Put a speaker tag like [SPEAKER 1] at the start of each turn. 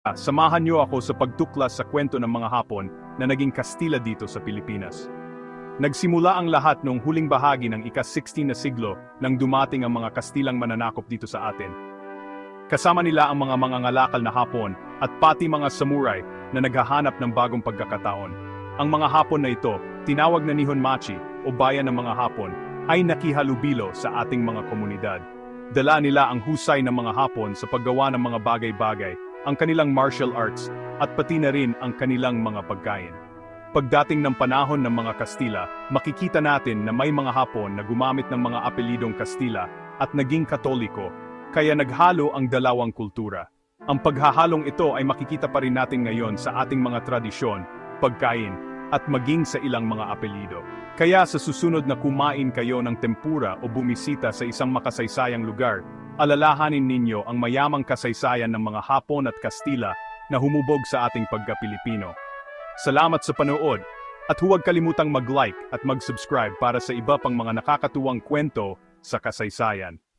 [SPEAKER 1] Samahan niyo ako sa pagtuklas sa kwento ng mga Hapon na naging Kastila dito sa Pilipinas. Nagsimula ang lahat noong huling bahagi ng ika-16 na siglo nang dumating ang mga Kastilang mananakop dito sa atin. Kasama nila ang mga mangangalakal na Hapon at pati mga samurai na naghahanap ng bagong pagkakataon. Ang mga Hapon na ito, tinawag na Nihonmachi o bayan ng mga Hapon, ay nakihalubilo sa ating mga komunidad. Dala nila ang husay ng mga Hapon sa paggawa ng mga bagay-bagay, ang kanilang martial arts, at pati na rin ang kanilang mga pagkain. Pagdating ng panahon ng mga Kastila, makikita natin na may mga Hapon na gumamit ng mga apelidong Kastila at naging Katoliko, kaya naghalo ang dalawang kultura. Ang paghahalong ito ay makikita pa rin natin ngayon sa ating mga tradisyon, pagkain, at maging sa ilang mga apelido. Kaya sa susunod na kumain kayo ng tempura o bumisita sa isang makasaysayang lugar, alalahanin ninyo ang mayamang kasaysayan ng mga Hapon at Kastila na humubog sa ating pagka-Pilipino. Salamat sa panood, at huwag kalimutang mag-like at mag-subscribe para sa iba pang mga nakakatuwang kwento sa kasaysayan.